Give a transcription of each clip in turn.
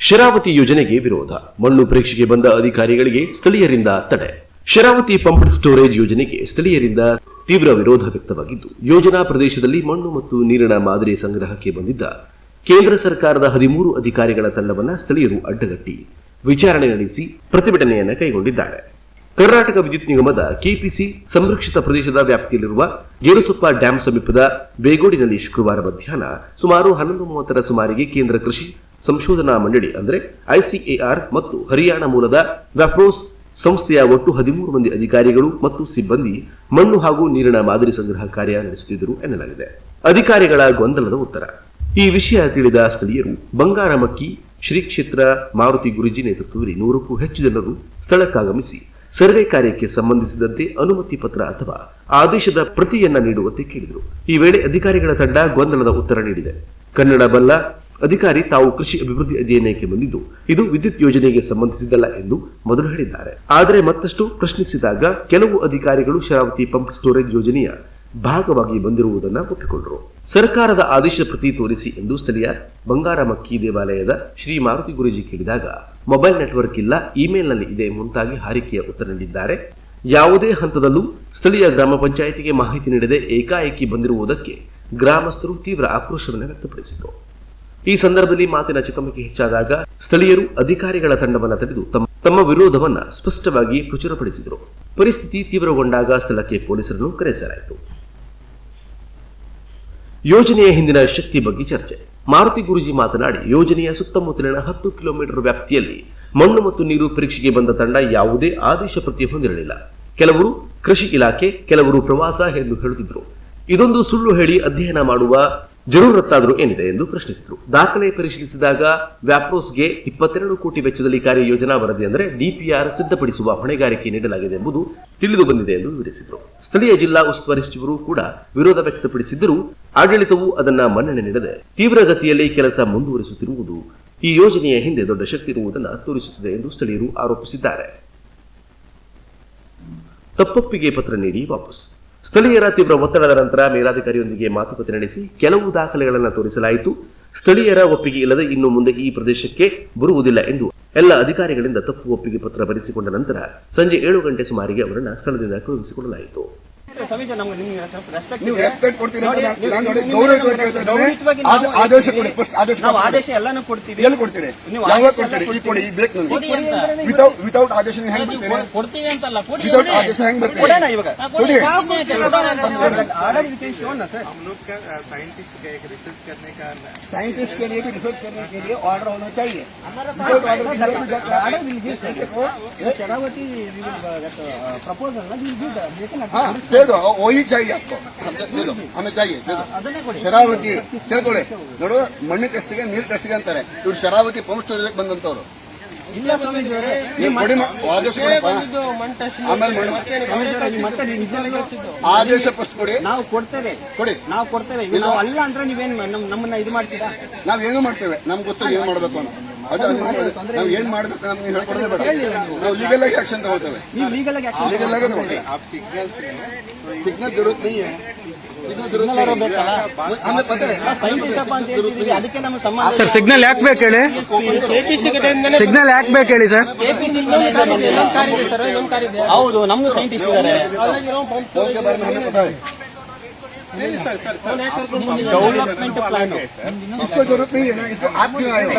ಶರಾವತಿ ಯೋಜನೆಗೆ ವಿರೋಧ. ಮಣ್ಣು ಪರೀಕ್ಷೆಗೆ ಬಂದ ಅಧಿಕಾರಿಗಳಿಗೆ ಸ್ಥಳೀಯರಿಂದ ತಡೆ. ಶರಾವತಿ ಪಂಪ್ಡ್ ಸ್ಟೋರೇಜ್ ಯೋಜನೆಗೆ ಸ್ಥಳೀಯರಿಂದ ತೀವ್ರ ವಿರೋಧ ವ್ಯಕ್ತವಾಗಿದ್ದು, ಯೋಜನಾ ಪ್ರದೇಶದಲ್ಲಿ ಮಣ್ಣು ಮತ್ತು ನೀರಿನ ಮಾದರಿ ಸಂಗ್ರಹಕ್ಕೆ ಬಂದಿದ್ದ ಕೇಂದ್ರ ಸರ್ಕಾರದ ಹದಿಮೂರು ಅಧಿಕಾರಿಗಳ ತಂಡವನ್ನು ಸ್ಥಳೀಯರು ಅಡ್ಡಗಟ್ಟಿ ವಿಚಾರಣೆ ನಡೆಸಿ ಪ್ರತಿಭಟನೆಯನ್ನು ಕೈಗೊಂಡಿದ್ದಾರೆ. ಕರ್ನಾಟಕ ವಿದ್ಯುತ್ ನಿಗಮದ ಕೆಪಿಸಿ ಸಂರಕ್ಷಿತ ಪ್ರದೇಶದ ವ್ಯಾಪ್ತಿಯಲ್ಲಿರುವ ಗೇರುಸೊಪ್ಪ ಡ್ಯಾಂ ಸಮೀಪದ ಬೇಗೋಡಿನಲ್ಲಿ ಶುಕ್ರವಾರ ಮಧ್ಯಾಹ್ನ ಸುಮಾರು ಹನ್ನೊಂದು ಮೂವತ್ತರ ಸುಮಾರಿಗೆ ಕೇಂದ್ರ ಕೃಷಿ ಸಂಶೋಧನಾ ಮಂಡಳಿ ಅಂದರೆ ಐಸಿಎಆರ್ ಮತ್ತು ಹರಿಯಾಣ ಮೂಲದ ವ್ಯಾಪ್ರೋಸ್ ಸಂಸ್ಥೆಯ ಒಟ್ಟು ಹದಿಮೂರು ಮಂದಿ ಅಧಿಕಾರಿಗಳು ಮತ್ತು ಸಿಬ್ಬಂದಿ ಮಣ್ಣು ಹಾಗೂ ನೀರಿನ ಮಾದರಿ ಸಂಗ್ರಹ ಕಾರ್ಯ ನಡೆಸುತ್ತಿದ್ದರು ಎನ್ನಲಾಗಿದೆ. ಅಧಿಕಾರಿಗಳ ಗೊಂದಲದ ಉತ್ತರ. ಈ ವಿಷಯ ತಿಳಿದ ಸ್ಥಳೀಯರು ಬಂಗಾರಮಕ್ಕಿ ಶ್ರೀ ಕ್ಷೇತ್ರ ಮಾರುತಿ ಗುರುಜಿ ನೇತೃತ್ವದಲ್ಲಿ ನೂರಕ್ಕೂ ಹೆಚ್ಚು ಜನರು ಸ್ಥಳಕ್ಕಾಗಮಿಸಿ ಸರ್ವೆ ಕಾರ್ಯಕ್ಕೆ ಸಂಬಂಧಿಸಿದಂತೆ ಅನುಮತಿ ಪತ್ರ ಅಥವಾ ಆದೇಶದ ಪ್ರತಿಯನ್ನ ನೀಡುವಂತೆ ಕೇಳಿದರು. ಈ ವೇಳೆ ಅಧಿಕಾರಿಗಳ ತಂಡ ಗೊಂದಲದ ಉತ್ತರ ನೀಡಿದೆ. ಕನ್ನಡ ಬಲ್ಲ ಅಧಿಕಾರಿ ತಾವು ಕೃಷಿ ಅಭಿವೃದ್ಧಿ ಅಧ್ಯಯನಕ್ಕೆ ಬಂದಿದ್ದು, ಇದು ವಿದ್ಯುತ್ ಯೋಜನೆಗೆ ಸಂಬಂಧಿಸಿದ್ದಲ್ಲ ಎಂದು ಮೊದಲು ಹೇಳಿದ್ದಾರೆ. ಆದರೆ ಮತ್ತಷ್ಟು ಪ್ರಶ್ನಿಸಿದಾಗ ಕೆಲವು ಅಧಿಕಾರಿಗಳು ಶರಾವತಿ ಪಂಪ್ ಸ್ಟೋರೇಜ್ ಯೋಜನೆಯ ಭಾಗವಾಗಿ ಬಂದಿರುವುದನ್ನು ಒಪ್ಪಿಕೊಂಡರು. ಸರ್ಕಾರದ ಆದೇಶ ಪ್ರತಿ ತೋರಿಸಿ ಎಂದು ಸ್ಥಳೀಯ ಬಂಗಾರಮಕ್ಕಿ ದೇವಾಲಯದ ಶ್ರೀ ಮಾರುತಿ ಗುರೂಜಿ ಕೇಳಿದಾಗ, ಮೊಬೈಲ್ ನೆಟ್ವರ್ಕ್ ಇಲ್ಲ, ಇಮೇಲ್ನಲ್ಲಿ ಇದೆ ಮುಂತಾಗಿ ಹಾರಿಕೆಯ ಉತ್ತರ ನೀಡಿದ್ದಾರೆ. ಯಾವುದೇ ಹಂತದಲ್ಲೂ ಸ್ಥಳೀಯ ಗ್ರಾಮ ಪಂಚಾಯಿತಿಗೆ ಮಾಹಿತಿ ನೀಡದೆ ಏಕಾಏಕಿ ಬಂದಿರುವುದಕ್ಕೆ ಗ್ರಾಮಸ್ಥರು ತೀವ್ರ ಆಕ್ರೋಶವನ್ನು ವ್ಯಕ್ತಪಡಿಸಿದರು. ಈ ಸಂದರ್ಭದಲ್ಲಿ ಮಾತಿನ ಚಕಮಕಿ ಹೆಚ್ಚಾದಾಗ ಸ್ಥಳೀಯರು ಅಧಿಕಾರಿಗಳ ತಂಡವನ್ನು ತಡೆದು ತಮ್ಮ ತಮ್ಮ ವಿರೋಧವನ್ನ ಸ್ಪಷ್ಟವಾಗಿ ಪ್ರಚುರಪಡಿಸಿದರು. ಪರಿಸ್ಥಿತಿ ತೀವ್ರಗೊಂಡಾಗ ಸ್ಥಳಕ್ಕೆ ಪೊಲೀಸರನ್ನು ಕರೆಸಲಾಯಿತು. ಯೋಜನೆಯ ಹಿಂದಿನ ಶಕ್ತಿ ಬಗ್ಗೆ ಚರ್ಚೆ. ಮಾರುತಿ ಗುರುಜಿ ಮಾತನಾಡಿ, ಯೋಜನೆಯ ಸುತ್ತಮುತ್ತಲಿನ ಹತ್ತು ಕಿಲೋಮೀಟರ್ ವ್ಯಾಪ್ತಿಯಲ್ಲಿ ಮಣ್ಣು ಮತ್ತು ನೀರು ಪರೀಕ್ಷೆಗೆ ಬಂದ ತಂಡ ಯಾವುದೇ ಆದೇಶ ಪ್ರತಿ ಹೊಂದಿರಲಿಲ್ಲ. ಕೆಲವರು ಕೃಷಿ ಇಲಾಖೆ, ಕೆಲವರು ಪ್ರವಾಸ ಎಂದು ಹೇಳುತ್ತಿದ್ದರು. ಇದೊಂದು ಸುಳ್ಳು ಹೇಳಿ ಅಧ್ಯಯನ ಮಾಡುವ ಜರೂರತ್ತಾದರೂ ಏನಿದೆ ಎಂದು ಪ್ರಶ್ನಿಸಿದರು. ದಾಖಲೆ ಪರಿಶೀಲಿಸಿದಾಗ ವ್ಯಾಪ್ರೋಸ್ಗೆ ಇಪ್ಪತ್ತೆರಡು ಕೋಟಿ ವೆಚ್ಚದಲ್ಲಿ ಕಾರ್ಯ ಯೋಜನಾ ವರದಿ ಅಂದರೆ ಡಿಪಿಆರ್ ಸಿದ್ಧಪಡಿಸುವ ಹೊಣೆಗಾರಿಕೆ ನೀಡಲಾಗಿದೆ ಎಂಬುದು ತಿಳಿದು ಬಂದಿದೆ ಎಂದು ವಿವರಿಸಿದರು. ಸ್ಥಳೀಯ ಜಿಲ್ಲಾ ಉಸ್ತುವಾರಿ ಸಚಿವರು ಕೂಡ ವಿರೋಧ ವ್ಯಕ್ತಪಡಿಸಿದ್ದರೂ ಆಡಳಿತವು ಅದನ್ನ ಮನ್ನಣೆ ನೀಡದೆ ತೀವ್ರಗತಿಯಲ್ಲಿ ಕೆಲಸ ಮುಂದುವರಿಸುತ್ತಿರುವುದು ಈ ಯೋಜನೆಯ ಹಿಂದೆ ದೊಡ್ಡ ಶಕ್ತಿ ಇರುವುದನ್ನು ತೋರಿಸುತ್ತದೆ ಎಂದು ಸ್ಥಳೀಯರು ಆರೋಪಿಸಿದ್ದಾರೆ. ತಪ್ಪೊಪ್ಪಿಗೆ ಪತ್ರ ನೀಡಿ ವಾಪಸ್. ಸ್ಥಳೀಯರ ತೀವ್ರ ಒತ್ತಡದ ನಂತರ ಮೇಲಾಧಿಕಾರಿಯೊಂದಿಗೆ ಮಾತುಕತೆ ನಡೆಸಿ ಕೆಲವು ದಾಖಲೆಗಳನ್ನು ತೋರಿಸಲಾಯಿತು. ಸ್ಥಳೀಯರ ಒಪ್ಪಿಗೆ ಇಲ್ಲದೆ ಇನ್ನು ಮುಂದೆ ಈ ಪ್ರದೇಶಕ್ಕೆ ಬರುವುದಿಲ್ಲ ಎಂದು ಎಲ್ಲ ಅಧಿಕಾರಿಗಳಿಂದ ತಪ್ಪು ಒಪ್ಪಿಗೆ ಪತ್ರ ಬರೆಸಿಕೊಂಡ ನಂತರ ಸಂಜೆ ಏಳು ಗಂಟೆ ಸುಮಾರಿಗೆ ಅವರನ್ನು ಸ್ಥಳದಿಂದ ಕಳುಹಿಸಿಕೊಡಲಾಯಿತು. ನೀವು ರೆಸ್ಪೆಕ್ಟ್ ಕೊಡ್ತೀರಿ ಆದೇಶ ಕೊಡಿ ಫಸ್ಟ್ ಆದೇಶ ಆದೇಶ ಎಲ್ಲಾನು ಕೊಡ್ತೀವಿ. ಎಲ್ಲಿ ಕೊಡ್ತೀರಿ? ಯಾವಾಗ ಕೊಡ್ತೀರಿ? ಕೊಡಿ ನನಗೆ ವಿತೌಟ್ ವಿತೌಟ್ ಆದೇಶ ಹೆಂಗ್ ಬರ್ತೀರಿ? ಕೊಡಿ ವಿತೌಟ್ ಆದೇಶ ಹೆಂಗ್ ಬರ್ತೀರಿ? ಕೊಡೋಣ ಇವಾಗ. ಕೊಡಿ. ಆರ್ಡर विशेष शोन ना साइंटिस्ट एक रिसर्च करने का साइंटिस्ट के लिए रिसर्च करने के लिए ऑर्डर होना चाहिए दे दो वही चाहिए आपको हम दे दे दो हमें चाहिए दे दो ಶರಾವತಿ ತಿಳ್ಕೊಳ್ಳಿ ನೋಡು ಮಣ್ಣು ಟೆಸ್ಟ್ಗೆ ನೀರ್ ಟೆಸ್ಟ್ಗೆ ಅಂತಾರೆ ಇವ್ರು ಶರಾವತಿ ಪಂಪ್ ಸ್ಟೋರೇಜ್ ಬಂದಂತವ್ರು ಇಲ್ಲ ಸ್ವಾಮೀಜಿ ಅವರೇ ನೀವು ಕೊಡಿ ಮ- ಆದೇಶ ಕೊಡಪ್ಪ ಆಮೇಲೆ ಮಣ್ಣು ಸ್ವಾಮೀಜಿ ಅವರೇ, ನೀವು ಮತ್ತೆ ನೀವು ನಿಜವಾಗ್ಲೂ ಆದೇಶ ಫಸ್ಟ್ ಕೊಡಿ ನಾವು ಕೊಡ್ತೇವೆ ಕೊಡಿ ನಾವು ಕೊಡ್ತೇವೆ ಈಗ ನಾವು ಅಲ್ಲ ಅಂದ್ರೆ ನೀವೇನ್ ನಮ್ ನಮ್ಮನ್ನ ಇದು ಮಾಡ್ತೀರಾ ನಾವೇನು ಮಾಡ್ತೇವೆ ನಮ್ಗೆ ಗೊತ್ತು ಏನ್ ಮಾಡ್ಬೇಕು ಅಂತ ಅದು ಅದು ನಾವು ಏನ್ ಮಾಡ್ಬೇಕು ನಮ್ಗೆ ನಾವು ಲೀಗಲ್ ಆಗಿ ಆಕ್ಷನ್ ತಗೋತೇವೆ. ಲೀಗಲ್ ಆಗಿ ಸಿಗ್ನಲ್ ಸರ್ ಸಿಗ್ನಲ್ ಯಾಕೆ ಬೇಕು ಹೇಳಿ? ಸಿಗ್ನಲ್ ಯಾಕೆ ಬೇಕು ಹೇಳಿ ಸರ್ ಹೌದು ನಮ್ದು ಸೈಂಟಿಸ್ಟ್ ಇದ್ದಾರೆ. फोन के बारे में हमें पता है ಡೆವಲಪ್ಮೆಂಟ್ ಪ್ಲಾನ್ इसको जरूरत नहीं है ना इसको आप क्यों आए हो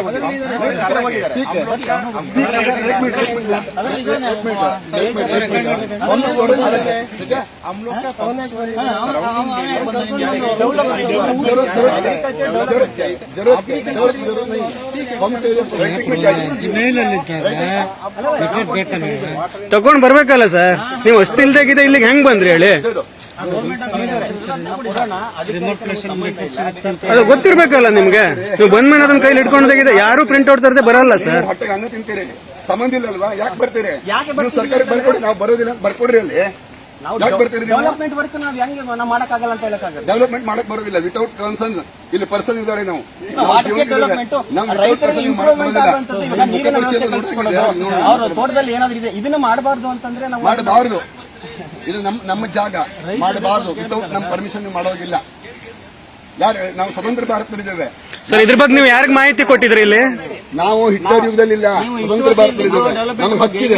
ठीक है ठीक है एक मिनट एक मिनट एक मिनट एक मिनट एक मिनट हम लोग जरूरत नहीं है ठीक है हम लोग का जरूरत जरूरत जरूरत चाहिए जरूरत जरूरत जरूरत नहीं है हम चाहिए राइटिंग में चाहिए ತಗೊಂಡ್ ಬರ್ಬೇಕಲ್ಲ ಸರ್ ನೀವು ಅಷ್ಟು ಇಲ್ದಾಗಿದೆ ಇಲ್ಲಿಗೆ ಹೆಂಗ್ ಬಂದ್ರಿ ಹೇಳಿ दे दो ಅದು ಗೊತ್ತಿರ್ಬೇಕಲ್ಲ ನಿಮ್ಗೆ? ನೀವು ಬಂದ್ ಮೇಲೆ ಅದನ್ನ ಕೈಲಿ ಇಟ್ಕೊಂಡಾಗಿದೆ ಯಾರು ಪ್ರಿಂಟ್ ಔಟ್ ತರದೆ ಬರಲ್ಲ ಸರ್. ಹೊಟ್ಟೆಗೆ ಅನ್ನ ತಿಂತೀರಿ. ಸಂಬಂಧ ಇಲ್ಲಲ್ವಾ? ಯಾಕೆ ಬರ್ತೀರಿ? ಯಾಕೆ ನೀವು ಸರ್ಕಾರ ಬರ್ಕೊಡಿ ನಾವು ಬರೋದಿಲ್ಲ. ಬರ್ಕೊಡ್ರಿ ಅಲ್ಲಿ. ನಾವು ಡೆವಲಪ್ಮೆಂಟ್ ವರ್ಕ್ ನಾವು? ಹೆಂಗೆ ನಾವು ಮಾಡಕ್ಕಾಗಲ್ಲ ಅಂತ ಹೇಳಕ್ಕಾಗಲ್ಲ. ಡೆವಲಪ್ಮೆಂಟ್ ಮಾಡಕ್ ಬರೋದಿಲ್ಲ. ವಿತೌಟ್ ಕನ್ಸರ್ನ್ ಇಲ್ಲಿ ಪರ್ಸನ್ ಇದ್ದಾರೆ ನಾವು. ತೋಟದಲ್ಲಿ ಏನಾದ್ರು ಇದೆ ಇದನ್ನ ಮಾಡಬಾರ್ದು ಅಂತಂದ್ರೆ ನಾವು ಮಾಡಬಾರದು. ಇದು ನಮ್ಮ ನಮ್ಮ ಜಾಗ. ಮಾಡಬಾರದು. ವಿತೌಟ್ ನಮ್ಮ ಪರ್ಮಿಷನ್ ಮಾಡೋದಿಲ್ಲ. ಯಾರು ನಾವು ಸ್ವತಂತ್ರ ಭಾರತದಲ್ಲಿದ್ದೇವೆ. ಸರ್ ಇದ್ರ ಬಗ್ಗೆ ನೀವು ಯಾರಿಗ್ ಮಾಹಿತಿ ಕೊಟ್ಟಿದ್ರಿ ಇಲ್ಲಿ? ನಾವು ಹಿಟ್ಲರ್ ಯುಗದಲ್ಲಿಲ್ಲ. ಸ್ವತಂತ್ರ ಭಾರತದಲ್ಲಿದ್ದೇವೆ. ನಮ್ಗೆ ಹಕ್ಕಿದೆ.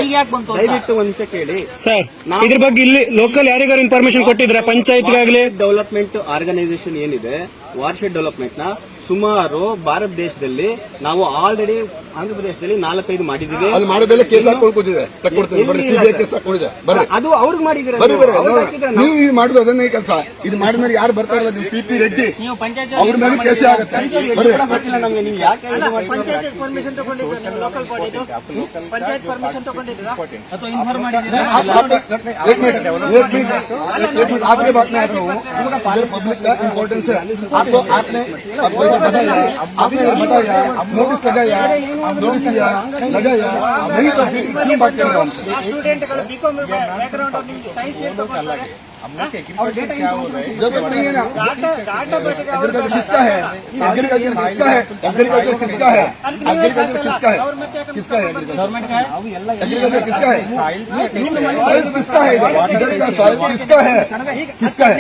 ದಯವಿಟ್ಟು ಒಂದ್ಸ ಕೇಳಿ ಸರ್ ಇದ್ರ ಬಗ್ಗೆ ಇಲ್ಲಿ ಲೋಕಲ್ ಯಾರಿಗಾರು ಇನ್ಫಾರ್ಮೇಶನ್ ಕೊಟ್ಟಿದ್ರ? ಪಂಚಾಯತ್ಗಾಗ್ಲಿ? ಡೆವಲಪ್ಮೆಂಟ್ ಆರ್ಗನೈಸೇಷನ್ ಏನಿದೆ? ವಾರ್ಷೆಡ್ ಡೆವಲಪ್ಮೆಂಟ್ನ ಸುಮಾರು ಭಾರತ ದೇಶದಲ್ಲಿ ನಾವು ಆಲ್ರೆಡಿ ಆಂಧ್ರ ಪ್ರದೇಶದಲ್ಲಿ ನಾಲ್ಕೈದು ಮಾಡಿದೀವಿ ಅಲ್ಲಿ ಮಾಡೋದೆಲ್ಲ ಕೇಸ್ ಹಾಕೊಂಡು ಕೂತಿದೆ ತಕ್ಕೊಡ್ತೀನಿ ಬರ್ರಿ ಎಲ್ಲಿ ಸಿಬಿಐ ಇಲ್ಲ ಕೇಸ್ ಹಾಕೊಂಡಿದೆ ಬರ್ರಿ ಅದು ಅವ್ರಿಗೆ ಮಾಡಿದಿರ ಬರ್ರಿ ಬರ್ರಿ ನೋಡೋಣ. ನೀವು ಇದು ಮಾಡುದು ಅದನ್ನೇ ಕೆಲಸ ಇದು ಮಾಡಿದ್ಮೇಲೆ ಯಾರು ಬರ್ತಾ ಇಲ್ಲ ನೀವು ಪಿ ಪಿ ರೆಡ್ಡಿ ಅವ್ರ ಮೇಲೆ ಕೇಸೇ ಆಗುತ್ತೆ ಬರ್ರಿ ಗೊತ್ತಿಲ್ಲ ನಮ್ಗೆ ನೀವು ಯಾಕೆ ಇದು ಮಾಡ್ತೀರಾ? Panchayat permission ತಗೊಂಡಿದ್ದೀರಾ local ಬಾಡಿದು panchayat permission ತಗೊಂಡಿದ್ದೀರಾ ಅಥವಾ ಇನ್ಫಾರ್ಮ್ ಮಾಡಿದ್ದೀರಾ आप- आप- एक मिनट एक मिनट एक मिनट आपके बात में आता हूँ इधर पब्लिक का इम्पोर्टेंस है आपको आपने आपको बताया आपने बताया नोटिस लगाया आप नोटिस दिया लगाया नहीं तो फिर क्यों बात कर रहे हो? स्टूडेंट बैकग्राउंड ज़रूरत नहीं है ना एग्रीकल्चर किसका है एग्रीकल्चर किसका है एग्रीकल्चर किसका है एग्रीकल्चर किसका है किसका है एग्रीकल्चर किसका है सॉइल किसका है इधर का सॉइल किसका है किसका है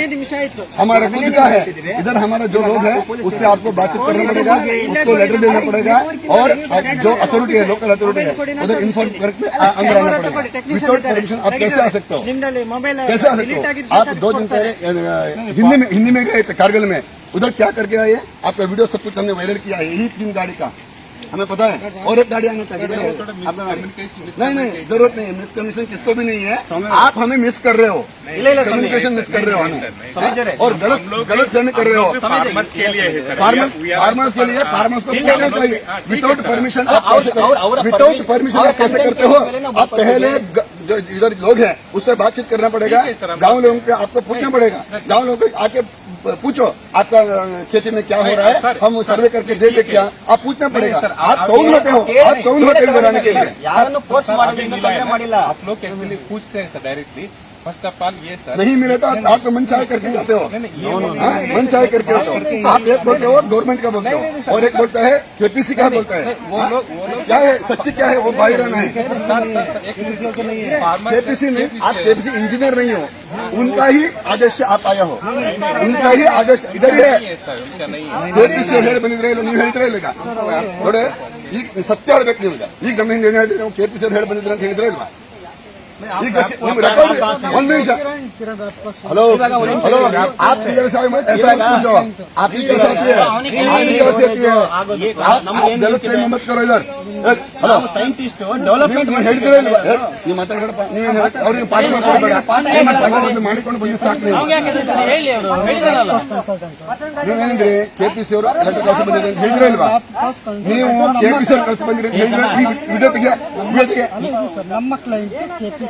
हमारा खुद का है इधर हमारा जो लोग है उससे आपको बातचीत करना पड़ेगा उसको लेटर देना पड़ेगा और जो अथॉरिटी है लोकल अथॉरिटी है उधर इन्फॉर्म करके अंदर आना पड़ेगा विदाउट परमिशन आप कैसे आ सकते हो कैसे आ सकते हो आप दो दिन पहले हिंदी में हिंदी में गए थे कारगिल में। उधर क्या करके आए? आपका वीडियो सब कुछ हमने वायरल किया है यही तीन गाड़ी का। हमें पता है। और एक गाड़ी आना चाहिए। नहीं नहीं ज़रूरत नहीं है। मिसकम्युनिकेशन किसको भी नहीं है। आप हमें मिस कर रहे हो। कम्युनिकेशन मिस कर रहे हो हमें। और गलत गलत फहमी कर रहे हो। फार्मर्स के लिए फार्मर्स के बोलना चाहिए? विदाउट परमिशन आप कैसे विदाउट परमिशन आप कैसे करते हो? आप पहले ग- जो इधर लोग हैं उससे बातचीत करना पड़ेगा। गाँव लोगों के आपको पूछना पड़ेगा। गाँव लोगों को आके पूछो आपका खेती में क्या हो रहा है। हम सर्वे करके दे दे क्या आप पूछना पड़ेगा। आप कौन होते हो? आप कौन होते हो बनाने के लिए? आप लोग पूछते हैं डायरेक्टली फर्स्ट ऑफ ऑल ये सर नहीं मिले तो आप आप तो मन चाहे करके जाते हो हाँ, मन चाहे करके जाते हो आप एक बोलते हो गवर्नमेंट का बोलते हो और एक बोलता है केपीसी का बोलता है हाँ? क्या है सच्ची क्या है वो बाहर रहना है एक मिनट तो नहीं है फार्मर केपीसी नहीं आप केपीसी इंजीनियर नहीं हो उनका ही आदेश से आप आया हो उनका ही आदेश इधर ही है सर उनका नहीं है ಕೆಪಿಸಿ ಹೇಳಿ ಬಂದಿದ್ರೆ ಇಲ್ಲ ನೀವು ಹೇಳ್ತೀರಾ ಇಲ್ಲ ಈಗ ನೋಡಿ ಈಗ ಸತ್ಯ ಹೇಳ್ಬೇಕು ನೀವು ಈಗ. ಈಗ ನಮ್ಮ ಹಿಂದೆ ಏನ್ ಹೇಳಿದ್ರೆ ನಾವು ಕೆಪಿಸಿ ಅವ್ರು ಹೇಳಿ ಬಂದಿದ್ರೆ ಅಂತ ಹೇಳಿದ್ರೆ ಇಲ್ವಾ ಈಗ ನಿಮ್ ರೆಕಾರ್ಡ್ ಒಂದ್ ನಿಮಿಷ हेलो हेलो आप किधर से आए मैं ऐसा मत पूछो आप ही कैसे आती है आप ही कैसे आती है आप आप गलत फहमी मत करो इधर हेलो ಸೈಂಟಿಸ್ಟ್ ನೀವು ಡೆವಲಪ್ಮೆಂಟ್ ನೀವು ಹೇಳ್ತೀರಾ ಇಲ್ವಾ ಏ, ನೀವು ಮಾತಾಡಬೇಡಪ್ಪ ನೀವೇನು ಅವ್ರಿಗೆ ಪಾಠ ಮಾಡ್ಕೊಡ್ಬೇಡ ಪಾಠ ಮಾಡಿಕೊಂಡು ಬಂದು ಸಾಕು ನೀವು ನೀವೇನಂದ್ರಿ ಕೆಪಿಸಿ ಅವರು ಲೆಟರ್ ಕಳ್ಸಿ ಬಂದಿದೆ ಅಂತ ಹೇಳಿದ್ರೆ ಇಲ್ವಾ ನೀವು ಕೆಪಿಸಿ ಅವ್ರು ಕಳ್ಸಿ ಬಂದಿರಿ ಅಂತ ಹೇಳಿದ್ರೆ ಈ ವಿಡಿಯೋ ತೆಗಿಯ ವಿಡಿಯೋ ತೆಗಿಯ ನಮ್ಮ ಕ್ಲೈಂಟ್ ಕೆಪಿಸಿಎಲ್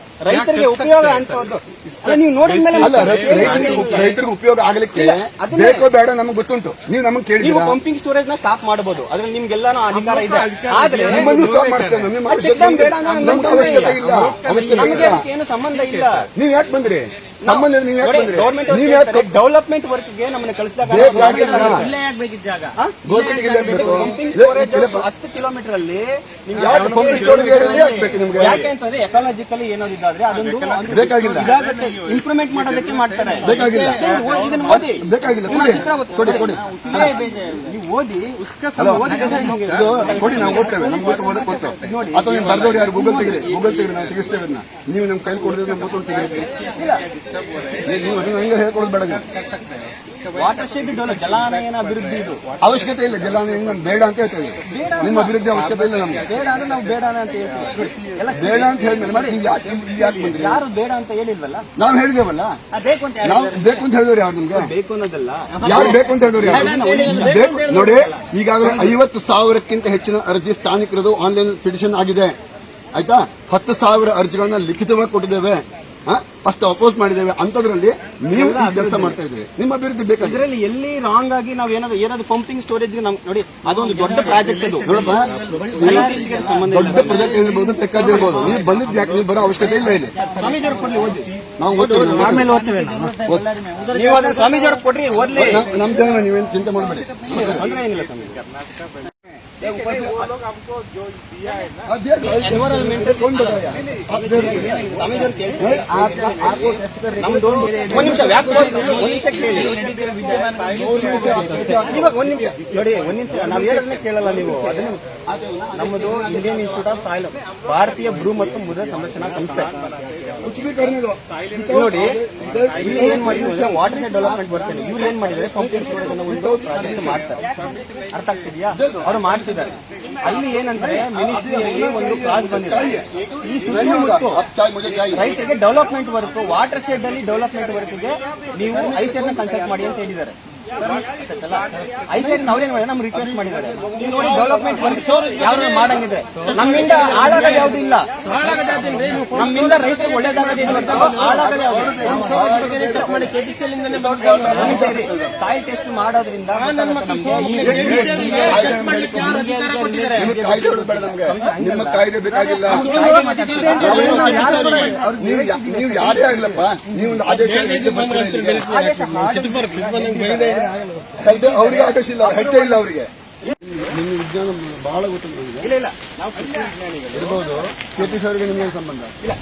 ರೈತರಿಗೆ ಉಪಯೋಗ ಅಂತದ್ದು. ಅಲ್ಲ ನೀವು ನೋಡಿದ ಮೇಲೆ ಅಲ್ಲ ರೈತರಿಗೆ ರೈತರಿಗೆ ಉಪಯೋಗ ಆಗಲಿಕ್ಕೆ ಬೇಕೋ ಬೇಡ ನಮ್ಗೆ ಗೊತ್ತುಂಟು. ನೀವು ನಮಗೆ ನೀವು ಪಂಪಿಂಗ್ ಸ್ಟೋರೇಜ್ನ ಸ್ಟಾಪ್ ಮಾಡಬಹುದು ಅದ್ರಲ್ಲಿ ನಿಮ್ಗೆಲ್ಲಾನು ಅಧಿಕಾರ ಇದೆ. ಆದ್ರೆ ನಮಗೆ ನಮ್ಗೆ ಅವಶ್ಯಕತೆ ಇಲ್ಲ. ಅವಶ್ಯಕತೆ ಏನು ಸಂಬಂಧ ಇಲ್ಲ. ನೀವ್ ಯಾಕೆ ಬಂದ್ರಿ? ಸಂಬಂಧ ನೀವ್ ಯಾಕೆ ಬಂದ್ರಿ? ಗೌರ್ಮೆಂಟ್ ನೀವ್ ಯಾಕೆ ಡೆವಲಪ್ಮೆಂಟ್ ವರ್ಕ್ಗೆ ನಮ್ಮನ್ನ ಕಳಿಸಿದಾಗ ಗೌರ್ಮೆಂಟ್ ಹತ್ತು ಕಿಲೋಮೀಟರ್ ಅಲ್ಲಿ ನಿಮ್ಗೆ? ಯಾಕೆ ಅಂತಂದ್ರೆ ಎಕಾಲಜಿಕಲಿ ಏನಾದಿದ್ದಾದ್ರೆ ಅದೊಂದು ಬೇಕಾಗಿಲ್ಲ. ಇಂಪ್ರೂವ್ಮೆಂಟ್ ಮಾಡೋದಕ್ಕೆ ಮಾಡ್ತಾರೆ. ಬೇಕಾಗಿಲ್ಲ. ಇದನ್ನ ಓದಿ- ಬೇಕಾಗಿಲ್ಲ. ಕೊಡಿ. ಕೊಡಿ ನೀವು ಓದಿ ಕೊಡಿ ನಾವು ಓದ್ತೇವೆ. ನಮ್ಗೆ ಗೊತ್ತು ಓದಕ್ಕೆ ಗೊತ್ತು ಅಥವಾ ನೀವು ಬರ್ದವ್ರು ಯಾರು? ಗೂಗಲ್ ತೆಗಿರಿ. ಗೂಗಲ್ ತೆಗಿರಿ ನಾವು ತೆಗಿಸ್ತೇವೆ ನೀವು ನಮ್ ಕೈ ಕೊಡಿದ್ರೆ ನಾವು ತೆಗಿರಿ. ನೀವು ಅದನ್ನ ಹಂಗೆ ಹೇಳ್ಕೊಳ್ಳೋದು ಬೇಡ ನೀವು ವಾಟರ್ ಶೆಡ್ ಡೆವಲಪ್ ಜಲಾನಯನ ಅಭಿವೃದ್ಧಿ ಇದು. ಅವಶ್ಯಕತೆ ಇಲ್ಲ ಜಲಾನಯನ ಬೇಡ ಅಂತ ಹೇಳ್ತೇವೆ ನಿಮ್ಮ ಅಭಿವೃದ್ಧಿ ಅವಶ್ಯಕತೆ ಇಲ್ಲ ನಮ್ಗೆ. ಬೇಡ ಅಂದ್ರೆ ನಾವು ಬೇಡ ಅಂತ ಹೇಳ್ತೀವಿ. ಎಲ್ಲ ಬೇಡ ಅಂತ ಹೇಳಿದ್ಮೇಲೆ ಮತ್ತೆ ನೀವು ಯಾಕೆ ಇಲ್ಲಿ ಯಾಕೆ ಬಂದ್ರಿ ಯಾರು ಬೇಡ ಅಂತ ಹೇಳಿಲ್ವಲ್ಲ? ನಾವು ಹೇಳಿದೇವಲ್ಲ? ಬೇಕು ಅಂತ ನಾವು ಬೇಕು ಅಂತ ಹೇಳಿದವ್ರು ಯಾರು ನಿಮ್ಗೆ? ಬೇಕು ಅನ್ನೋದಲ್ಲ. ಯಾರು ಬೇಕು ಅಂತ ಹೇಳಿದವ್ರು ಯಾರು? ಬೇಕು ನೋಡಿ ಈಗಾಗಲೇ ಐವತ್ತು ಸಾವಿರಕ್ಕಿಂತ ಹೆಚ್ಚಿನ ಅರ್ಜಿ ಸ್ಥಾನಿಕರದು ಆನ್ಲೈನ್ ಪಿಟಿಷನ್ ಆಗಿದೆ. ಆಯ್ತಾ? ಹತ್ತು ಸಾವಿರ ಅರ್ಜಿಗಳನ್ನ ಲಿಖಿತವಾಗಿ ಕೊಟ್ಟಿದ್ದೇವೆ? ಅಷ್ಟು ಅಪೋಸ್ ಮಾಡಿದ್ದೇವೆ. ಅಂತದ್ರಲ್ಲಿ ನೀವು ಈ ಕೆಲಸ ಮಾಡ್ತಾ ಇದ್ದೀರಿ. ನಿಮ್ಮ ಅಭಿವೃದ್ಧಿ ಬೇಕಾದ್ರೆ ಇದರಲ್ಲಿ ಎಲ್ಲಿ ರಾಂಗ್ ಆಗಿ ನಾವು ಏನಾದ್ರು ಏನಾದ್ರು ಪಂಪಿಂಗ್ ಸ್ಟೋರೇಜ್ ನಮ್ ನೋಡಿ ಅದೊಂದು ದೊಡ್ಡ ಪ್ರಾಜೆಕ್ಟ್ ಅದು. ನೋಡಪ್ಪ. ದೊಡ್ಡ ಪ್ರಾಜೆಕ್ಟ್ ಇರ್ಬೋದು ಬೇಕಾದಿರ್ಬೋದು ನೀವು ಬಂದಿದ್ದು ಯಾಕೆ? ನೀವು ಬರೋ ಅವಶ್ಯಕತೆ ಇಲ್ಲ ಇಲ್ಲಿ. ನಾವು ಓದ್ತೀವಿ. ಆಮೇಲೆ ಓದ್ತೇವೆ ನಾವು. ನೀವು ಅದನ್ನ ಸ್ವಾಮೀಜಿ ಕೊಡ್ರಿ ಓದ್ಲಿ. ನಮ್- ಜನ ನೀವೇನು ಚಿಂತೆ ಮಾಡಬೇಡಿ. ತೊಂದ್ರೆ ಏನಿಲ್ಲ ಸ್ವಾಮೀಜಿ. हमको जो दिया है ना ಸ್ವಾಮೀಜಿ ಅವ್ರು ಕೇಳ್ತಾರೆ ನಮ್ದು ಒಂದ್ ನಿಮಿಷ ವ್ಯಾಪ್ ಒಂದ್ ನಿಮಿಷ ಕೇಳಿ ಇವಾಗ ಒಂದ್ ನಿಮಿಷ ನೋಡಿ ಒಂದ್ ನಿಮಿಷ ನಾವ್ ಹೇಳೋದನ್ನ ಕೇಳಲ್ಲ ನೀವು ಅದನ್ನ ನಮ್ಮದು ಇಂಡಿಯನ್ ಇನ್ಸ್ಟಿಟ್ಯೂಟ್ ಆಫ್ ಸಾಯಿಲ್ ಭಾರತೀಯ ಭೂ ಮತ್ತು ಮೃದ ಸಂರಕ್ಷಣಾ ಸಂಸ್ಥೆ कुछ भी करने दो ನೋಡಿ ಇಲ್ಲಿ ಏನ್ ಮಾಡಿದ್ರು ವಾಟರ್ ಡೆವಲಪ್ಮೆಂಟ್ ಬರ್ತೇನೆ ಇವ್ರು ಏನ್ ಮಾಡಿದ್ರೆ ಕಂಪ್ಲೇಂಟ್ ಪ್ರಾಜೆಕ್ಟ್ ಮಾಡ್ತಾರೆ. ಅರ್ಥ ಆಗ್ತಿದ್ಯಾ? ಅವ್ರು ಮಾಡ್ತಿದ್ದಾರೆ. ಅಲ್ಲಿ ಏನಂದ್ರೆ ಮಿನಿಸ್ಟ್ರಿಯಲ್ಲಿ ಒಂದು ಕ್ಲಾಸ್ ಬಂದಿದೆ. ಈ ಸುತ್ತಮುತ್ತ ರೈತರಿಗೆ ಡೆವಲಪ್ಮೆಂಟ್ ಬರುತ್ತೆ. ವಾಟರ್ ಶೆಡ್ ಅಲ್ಲಿ ಡೆವಲಪ್ಮೆಂಟ್ ವರ್ಕ್ಗೆ ನೀವು ಐಸೆಟ್ನ ಕನ್ಸಲ್ಟ್ ಮಾಡಿ ಅಂತ ಹೇಳಿದ್ದಾರೆ. ಐಸಿಆರ್ ನಾವೇನ್ ಮಾಡಿದ್ರೆ? ನಮ್ಗೆ ರಿಕ್ವೆಸ್ಟ್ ಮಾಡಿದ್ದಾರೆ. ನೀವು ನೋಡಿ ಡೆವಲಪ್ಮೆಂಟ್ ವರ್ಕ್ ಯಾರು ಮಾಡಂಗಿದ್ರೆ. ನಮ್ಮಿಂದ ಹಾಳಾಗದ ಯಾವ್ದು ಇಲ್ಲ. ನಮ್ಮಿಂದ ರೈತರಿಗೆ ಒಳ್ಳೇದಾಗೋದು ಏನು ಅಂತ ಹಾಳಾಗೋದು ಟೆಸ್ಟ್ ಮಾಡೋದ್ರಿಂದ ನಿಮ್ಮ ಕಾಯ್ದೆ ಬೇಕಾಗಿಲ್ಲ. ನೀವು ಯಾರೇ ಆಗ್ಲಪ್ಪ ನೀವು ಒಂದು ಆದೇಶ ಅವ್ರಿಗೆ ಇಲ್ಲ ಹೆಡ್ ಇಲ್ಲ ಅವರಿಗೆ. ನಿಮ್ಮ ವಿಜ್ಞಾನ ಬಹಳ ಗೊತ್ತಿಲ್ಲ ಇರ್ಬೋದು. ಕೆಪಿಸಿ ಅವರಿಗೆ ನಿಮ್ಗೇನು ಸಂಬಂಧ? ಇಲ್ಲ.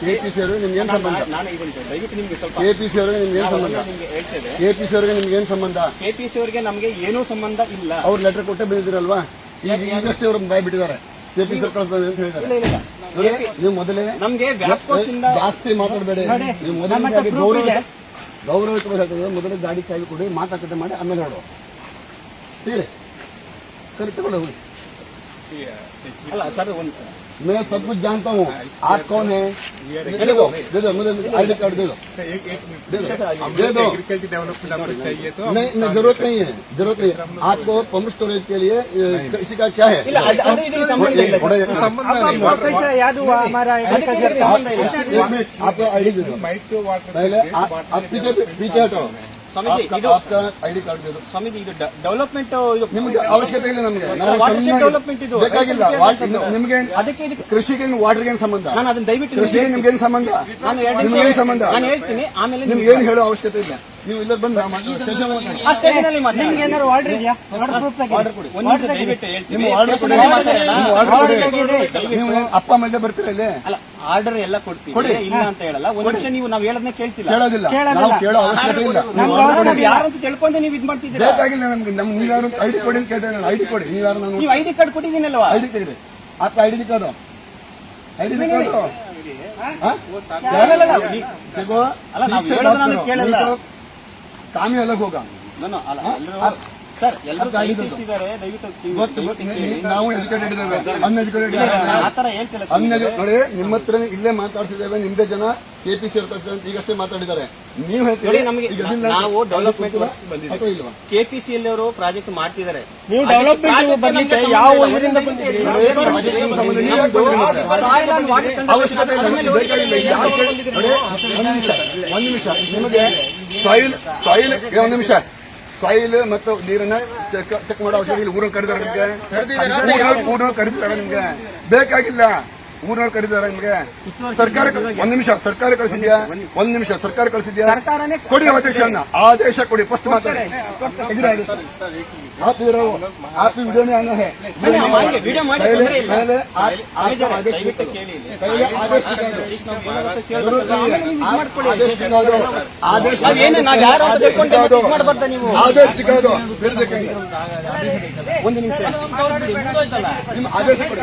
ಕೆಪಿಸಿ ಅವರಿಗೆ ನಿಮ್ಗೇನು ಸಂಬಂಧ? ನಾನು ಈಗ ದಯವಿಟ್ಟು ನಿಮ್ಗೆ ಸ್ವಲ್ಪ ಕೆಪಿಸಿ ಅವರಿಗೆ ನಿಮ್ಗೇನು ಸಂಬಂಧ? ಕೆಪಿಸಿ ಅವರಿಗೆ ನಿಮ್ಗೇನು ಸಂಬಂಧ? ಕೆಪಿಸಿ ಅವರಿಗೆ ನಮಗೆ ಏನೂ ಸಂಬಂಧ ಇಲ್ಲ. ಅವ್ರು ಲೆಟರ್ ಕೊಟ್ಟೆ ಬಂದಿದ್ದೀರಲ್ವಾ ಈಗ ಈಗಷ್ಟೇ ಅವ್ರು ಬಾಯ್ ಬಿಟ್ಟಿದ್ದಾರೆ. ಕೆಪಿ ಸರ್ಕಾರ ಅಂತ ಹೇಳಿದ್ದಾರೆ. ಇಲ್ಲ ಇಲ್ಲ. ನೀವು ಮೊದಲೇ ನಮ್ಗೆ ಜಾಸ್ತಿ ಮಾತಾಡಬೇಡಿ. ನೀವು ಮೊದಲೇ ಗೌರವ ಗೌರವಿತವಾಗಿ ಹೇಳ್ತದೆ ಮೊದಲೇ ಗಾಡಿ ಚಾವಿ ಕೊಡಿ ಮಾತಾಕತೆ ಮಾಡಿ ಆಮೇಲೆ ಹೇಳುವ. ಹೇಳಿ. ಕರೆಕ್ಟ್ ಹೋಗಿ मैं सब कुछ जानता हूँ। आप कौन है? दे दो दे दो मुझे आई डी कार्ड दे दो। दे दो। चाहिए नहीं ज़रूरत नहीं है ज़रूरत नहीं है। आपको पंप स्टोरेज के लिए इसी का क्या है? याद हुआ हमारा आपको आई डी दे दो। पहले आप पीछे पीछे हटाओ ಸ್ವಾಮೀಜಿ ಇದು ಐಡಿ ಕಾರ್ಡ್ ಇದು. ಸ್ವಾಮೀಜಿ ಇದು ಡೆವಲಪ್ಮೆಂಟ್ ಇದು ನಿಮಗೆ ಅವಶ್ಯಕತೆ ಇಲ್ಲ ನಮಗೆ. ಡೆವಲಪ್ಮೆಂಟ್ ಇದು. ಬೇಕಾಗಿಲ್ಲ. ನಿಮಗೆ ಅದಕ್ಕೆ ಇದು ಕೃಷಿಗೆ ವಾಟರ್ಗೆ ಏನು ಸಂಬಂಧ? ನಾನು ಅದನ್ನ ದಯವಿಟ್ಟು ಕೃಷಿಗೆ ನಿಮ್ಗೆ ಏನು ಸಂಬಂಧ? ನಾನು ನಿಮ್ಗೆ ಏನು ಸಂಬಂಧ? ನಾನು ಹೇಳ್ತೀನಿ. ಆಮೇಲೆ ನಿಮ್ಗೆ ಏನು ಹೇಳೋ ಅವಶ್ಯಕತೆ ಇಲ್ಲ. ನೀವು ಇಲ್ಲ ಬಂದು ನೀವು ಅಪ್ಪ ಮಧ್ಯೆ ಬರ್ತೀರಾ ಇಲ್ಲಿ? ಆರ್ಡರ್ ಎಲ್ಲ ಕೊಡ್ತೀವಿ. ಕೊಡಿ. ಇಲ್ಲ ಅಂತ ಹೇಳಲ್ಲ. ಒಂದ್ ನಿಮಿಷ ನೀವು ನಾವ್ ಹೇಳೋದನ್ನ ಕೇಳ್ತಿಲ್ಲ. ಕೇಳೋದಿಲ್ಲ. ನಾವು ಕೇಳೋ ಅವಶ್ಯಕತೆ ಇಲ್ಲ. ಯಾರಂತ ತಿಳ್ಕೊಂಡು ನೀವು ಇದ್ ಮಾಡ್ತಿದ್ದೀರಾ? ಬೇಕಾಗಿಲ್ಲ ನಮ್ಗೆ. ನಮ್ ನೀವು ಯಾರು ಐಡಿ ಕೊಡಿ ಅಂತ ಕೇಳ್ತಾರೆ ನಾನು ಐಡಿ ಕೊಡಿ. ನೀವು ಯಾರು ನಾನು ನೀವು ಐಡಿ ಕಾರ್ಡ್ ಕೊಟ್ಟಿದ್ದೀನಿ ಅಲ್ವಾ ಐಡಿ ತೆಗಿರಿ ಆತ ಐಡಿ ಕಾರ್ಡು ಐಡಿ ಕಾರ್ಡು ತೆಗೋ. ಅಲ್ಲ ನಾವು ಕೇಳಲ್ಲ. ತಾನೇ ಅಲ್ಲ ಹೋಗ. ಅಲ್ಲ ಸರ್ ನಾವು ಎಜುಕೇಟೆಡ್ ನೋಡಿ ನಿಮ್ಮ ಹತ್ರ ಇಲ್ಲೇ ಮಾತಾಡ್ಸಿದ್ದೇವೆ ನಿಮ್ದೇ ಜನ ಕೆಪಿಸಿ ಪ್ರೆಸಿಡೆಂಟ್ ಈಗಷ್ಟೇ ಮಾತಾಡಿದ್ದಾರೆ. ನೀವು ನೋಡಿ, ನಾವು ಡೆವಲಪ್ಮೆಂಟ್ works ಬಂದಿದೆ. ಕೆಪಿಸಿಎಲ್ ಅವರು ಪ್ರಾಜೆಕ್ಟ್ ಮಾಡ್ತಿದ್ದಾರೆ. ನೀವು ಡೆವಲಪ್ಮೆಂಟ್ ಬರ್ಲಿಕ್ಕೆ ಯಾವ ಊರಿಂದ ಬಂದಿದ್ದೀರಿ? ಒಂದ್ ನಿಮಿಷ. ನಿಮಗೆ ಸಾಯಿಲ್ ಸಾಯಿಲ್ ಒಂದು ನಿಮಿಷ. ಸಾಯಿಲ್ ಮತ್ತು ನೀರನ್ನ ಚೆಕ್ ಚೆಕ್ ಮಾಡೋ ಊರನ್ನು ಕರೆದಾರ ನಿಮ್ಗೆ. ಊರವ್ರು ಕರೆದಿದ್ದಾರ ನಿಮ್ಗೆ. ಬೇಕಾಗಿಲ್ಲ. ಊರವ್ರು ಕರೀತಾರ ನಿಮ್ಗೆ ಸರ್ಕಾರ ಒಂದ್ ನಿಮಿಷ ಸರ್ಕಾರ ಕಳಿಸಿದ್ಯಾ ಒಂದ್ ನಿಮಿಷ ಸರ್ಕಾರ ಕಳಿಸಿದ್ಯಾ ಕೊಡಿ ಆದೇಶವನ್ನ ಆದೇಶ ಕೊಡಿ ಫಸ್ಟ್ ಮಾತಾಡಿ ಆದೇಶ ಒಂದು ನಿಮಿಷ ನಿಮ್ಮ ಆದೇಶ ಕೊಡಿ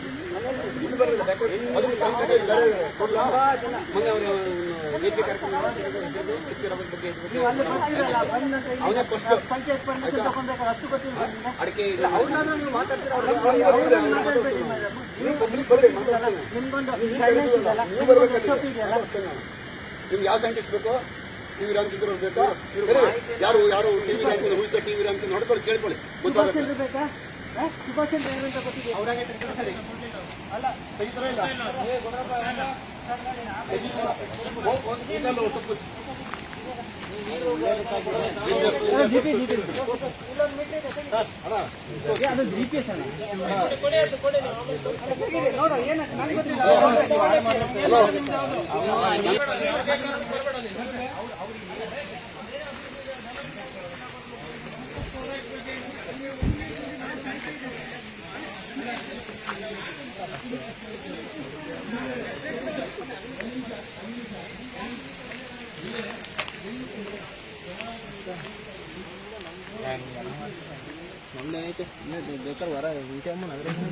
ಇಲ್ಲಿ ಅಡಿಕೆ. ನಿಮ್ಗೆ ಯಾವ ಸೈಂಟಿಸ್ಟ್ ಬೇಕೋ ಟಿವಿ ರಾಮಚಂದ್ರ ಅವ್ರು ಬೇಕಾ ಯಾರು ಯಾರು ಟಿವಿ ರಾಮಚಂದ್ರ ಉಳಿಸಿದ ಟಿವಿ ರಾಮಚಂದ್ರ ನೋಡ್ಕೊಳ್ಳಿ ಕೇಳ್ಕೊಳ್ಳಿ ಗೊತ್ತಾಗುತ್ತೆ ಚಂದ್ರ ಬೇಕಾ ತೆಗಿತಾರ ಇಲ್ಲ? ನೋಡ ಏನಾಗ್ತದೆ ನನಗೆ ಗೊತ್ತಿಲ್ಲ ನಮ್ದೇನೈತೆ